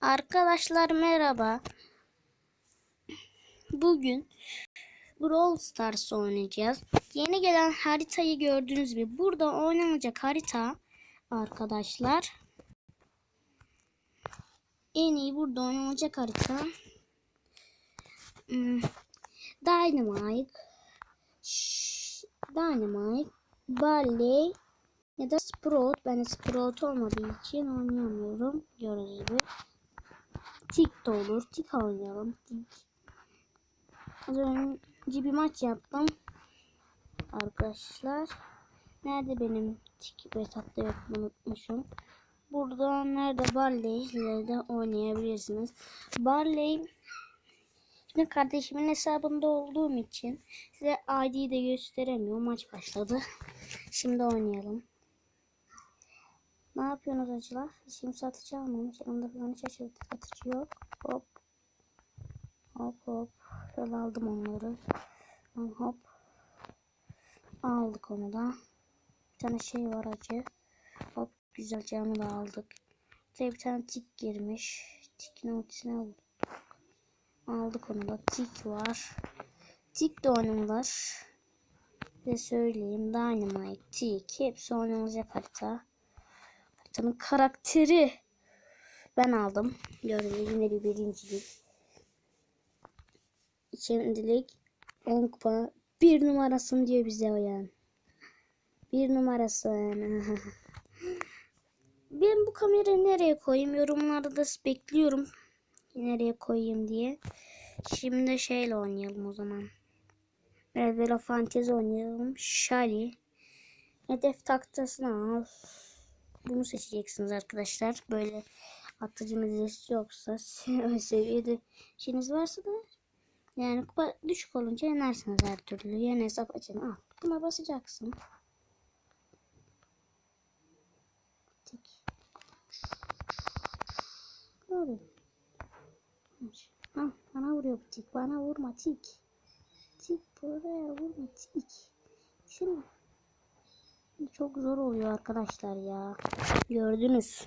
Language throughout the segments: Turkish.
Arkadaşlar merhaba. Bugün Brawl Stars oynayacağız. Yeni gelen haritayı gördüğünüz gibi burada oynanacak harita arkadaşlar. En iyi burada oynanacak harita. Hmm, Dynamite, Dynamite, Barley ya da Sprout. Ben de Sprout olmadığı için oynayamıyorum. Gördüğünüz gibi. Tik de olur. Tik oynayalım. Tik. Az önce bir maç yaptım. Arkadaşlar. Nerede benim tik hesapta yok unutmuşum. Burada nerede Barley de oynayabilirsiniz. Barley Şimdi kardeşimin hesabında olduğum için size ID'yi de gösteremiyor. Maç başladı. Şimdi oynayalım. Ne yapıyorsunuz acılar? Şimdi satıcı almamış. Yanında falan hiç açık satıcı yok. Hop. Hop hop. Şöyle aldım onları. Hop. Aldık onu da. Bir tane şey var acı. Hop güzel canı da aldık. Bir bir tane tik girmiş. Tikin ultisine vurduk. Aldık onu da. Tik var. Tik de oynanılır. Size söyleyeyim. Dynamite, Tik hepsi oynanacak harita. Haritanın karakteri. Ben aldım. Gördüğünüz yine bir birincilik. Şimdilik 10 kupa. Bir numarasın diyor bize o yani. Bir numarasın. ben bu kamerayı nereye koyayım? Yorumlarda da bekliyorum. Nereye koyayım diye. Şimdi şeyle oynayalım o zaman. Biraz böyle fantezi oynayalım. Şali. Hedef taktasını al. Bunu seçeceksiniz arkadaşlar. Böyle atıcı medresi yoksa seviyede işiniz varsa da yani kupa düşük olunca yenersiniz her türlü. Yeni hesap açın. Al. Buna basacaksın. Tik. Ne oluyor? Ha, bana vuruyor bu tik. Bana vurma tik. Tik buraya vurma tik. Şimdi çok zor oluyor arkadaşlar ya. Gördünüz.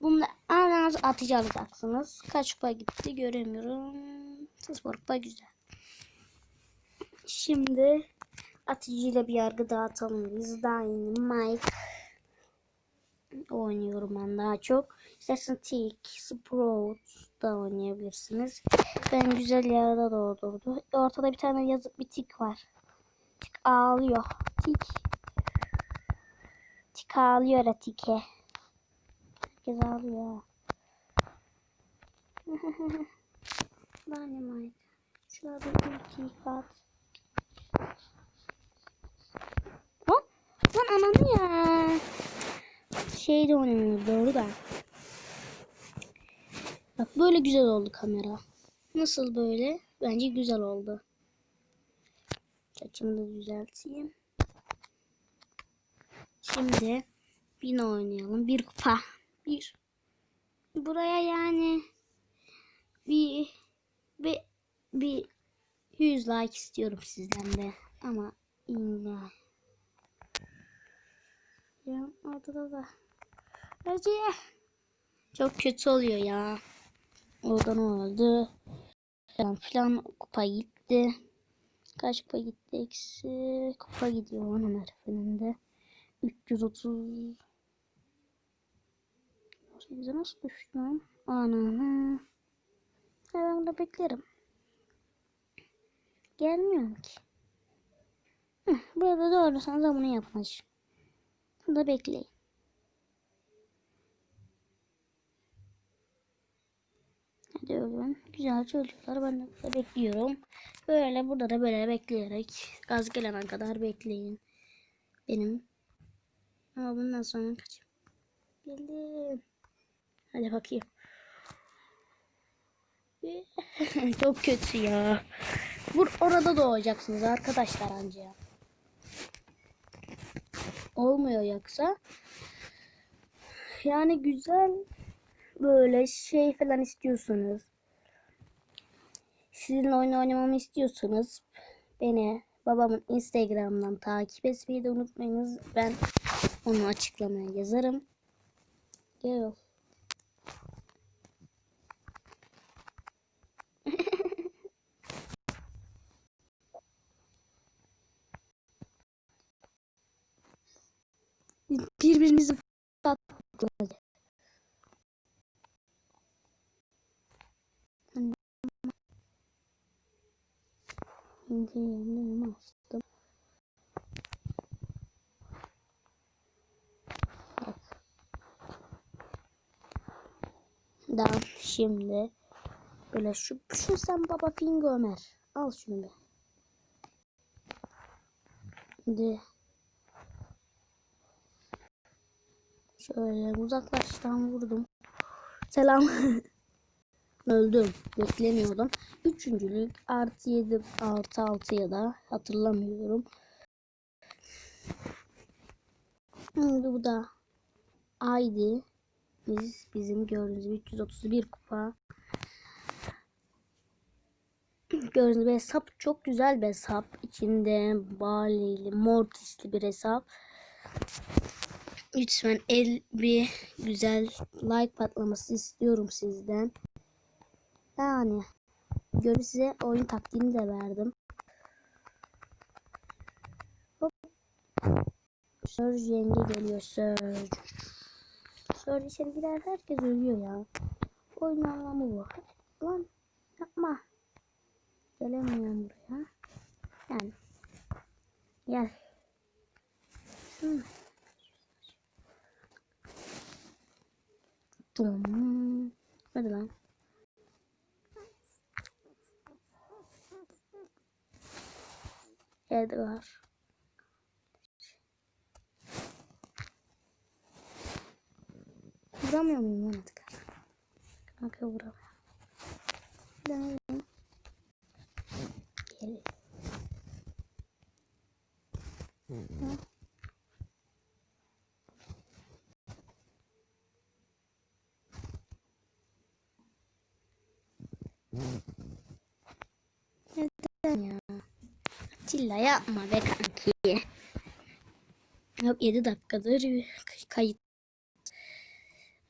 Bunda en az atıcı alacaksınız. Kaç kupa gitti göremiyorum. Sıfır kupa güzel. Şimdi atıcıyla bir yargı dağıtalım biz. Dynamite oynuyorum ben daha çok. İstersen Tick, Sprout da oynayabilirsiniz. Ben güzel yerde doldurdu. Ortada bir tane yazık bir tik var. Tik ağlıyor. Tik. Tik ağlıyor ya tike. Herkes ağlıyor. Dynamite. Şurada bir ulti at. Lan, lan ananı ya. Şeyde oynanıyor doğru da. Bak böyle güzel oldu kamera. Nasıl böyle? Bence güzel oldu. Saçımı da düzelteyim. Şimdi yine oynayalım. Bir kupa. Bir. Buraya yani bir bir bir 100 like istiyorum sizden de. Ama illa. Ya ortada da. Hacı. Çok kötü oluyor ya. Oradan oldu. Falan filan kupa gitti. Kaç kupa gitti? Eksi kupa gidiyor onun harfinde. 330 bize nasıl düştü lan? Ananı. Ben de beklerim. Gelmiyorum ki. Heh, burada doğrusanız bunu yapın. Burada bekleyin. Hadi ölün. Güzel çocuklar. Ben de burada bekliyorum. Böyle burada da böyle bekleyerek gaz gelene kadar bekleyin. Benim. Ama bundan sonra kaç? Geldim. Hadi bakayım. Çok kötü ya. Vur orada doğacaksınız arkadaşlar anca. Olmuyor yoksa. Yani güzel böyle şey falan istiyorsanız. Sizin oyun oynamamı istiyorsanız beni babamın Instagram'dan takip etmeyi de unutmayınız. Ben onu açıklamaya yazarım. Gel. Birbirimizi tatlıklar. Şimdi yanılmaz. Tamam şimdi böyle şu şu sen baba Fingo Ömer. Al şunu bir. Şimdi şöyle uzaklaştan vurdum. Selam. Öldüm. Beklemiyordum. Üçüncülük artı yedi artı altı ya da hatırlamıyorum. Şimdi bu da ID. Biz, bizim gördüğünüz gibi 331 kupa. Gördüğünüz gibi hesap çok güzel bir hesap. İçinde Bali'li, Mortis'li bir hesap. Lütfen el bir güzel like patlaması istiyorum sizden. Yani görü size oyun taktiğini de verdim. Hop. Surge yenge geliyor Surge. Surge içeri girer herkes ölüyor ya. Oyun anlamı bu. Lan yapma. Gelemiyorum buraya. Yani. Gel. Hmm. Tum. Hadi lan. Edgar. Vuramıyor muyum lan Edgar? Kanka vuramıyorum. Gel. Neden ya? Atilla yapma be kanki. Yok 7 dakikadır kayıt.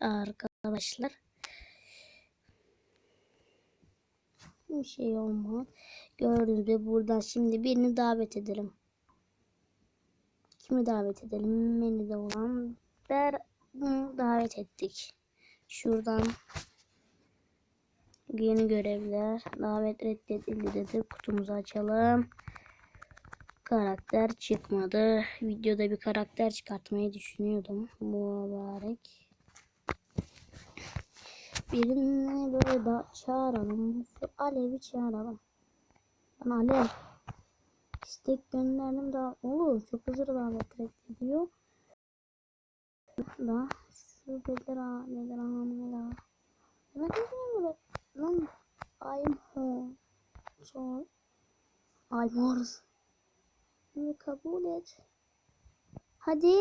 Arkadaşlar. Bir şey olmaz. Gördüğünüz gibi buradan şimdi birini davet edelim. Kimi davet edelim? Menüde olan Ber davet ettik. Şuradan yeni görevler davet reddedildi dedi. Kutumuzu açalım. Karakter çıkmadı. Videoda bir karakter çıkartmayı düşünüyordum. Mübarek. Birini böyle da çağıralım. Şu Alev'i çağıralım. Ben Alev. İstek gönderdim da olur. Çok hızlı davet reddediyor. Da şu bedir ha da. Ne diyeyim lan? I'm home. So I'm yours. Bunu kabul et. Hadi.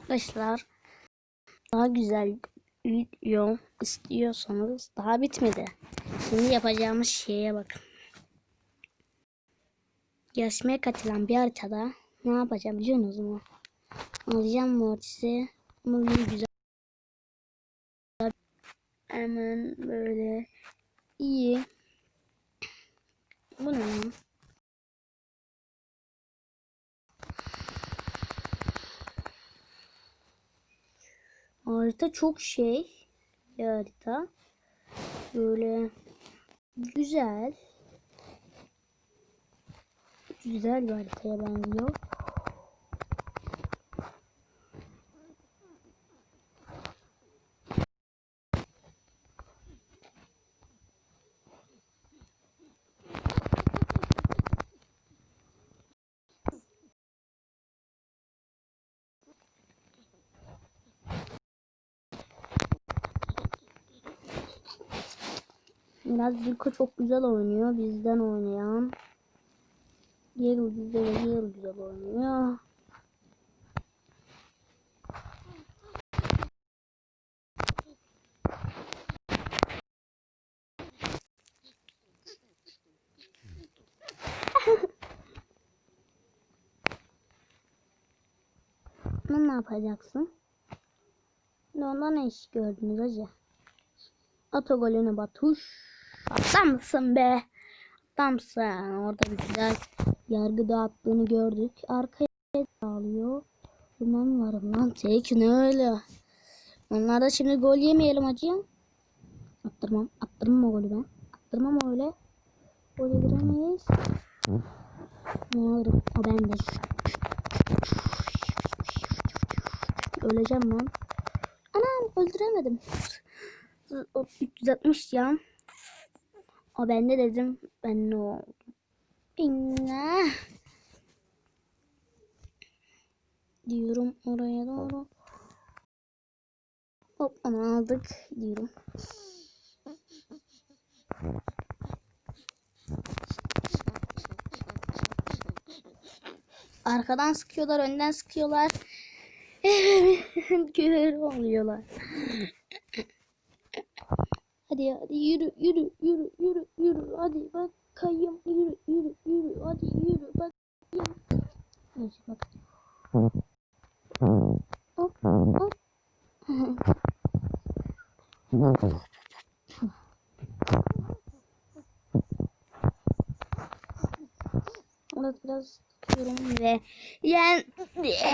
Arkadaşlar daha güzel video istiyorsanız daha bitmedi. Şimdi yapacağımız şeye bakın. Yarışmaya katılan bir haritada ne yapacağım biliyorsunuz mu? Alacağım Mortis'i. Ama bir güzel hemen böyle iyi bu ne Harita çok şey bir harita. Böyle güzel. Güzel bir haritaya benziyor. Biraz Rico çok güzel oynuyor. Bizden oynayan. Diğer ve diğer güzel oynuyor. Ne yapacaksın? Ondan ne iş gördünüz hacı? Ato golüne batuş. Adamsın be. Adamsın. Orada bir güzel yargı dağıttığını gördük. Arkaya alıyor. Bundan varım lan. Tek ne öyle. Onlar da şimdi gol yemeyelim hacı. Attırmam. Attırmam o golü ben. Attırmam öyle. Oraya giremeyiz. Ne alırım? O bende. Öleceğim ben. Anam öldüremedim. O 360 ya. O bende dedim. Ben ne oldum? İnna. Diyorum oraya doğru. Hop onu aldık diyorum. Arkadan sıkıyorlar, önden sıkıyorlar. Kör oluyorlar. Hadi hadi yürü yürü yürü yürü yürü hadi bak kayım yürü yürü yürü hadi yürü bak Neyse bak. Hop hop. Orada biraz tutuyorum ve yendik.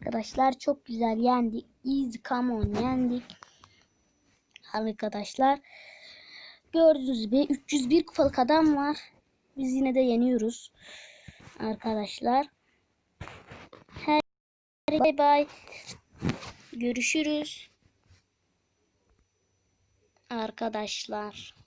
Arkadaşlar çok güzel yendik. Easy come on yendik. Arkadaşlar gördüğünüz gibi 301 kupalık adam var. Biz yine de yeniyoruz. Arkadaşlar. Her bay bay. Görüşürüz. Arkadaşlar.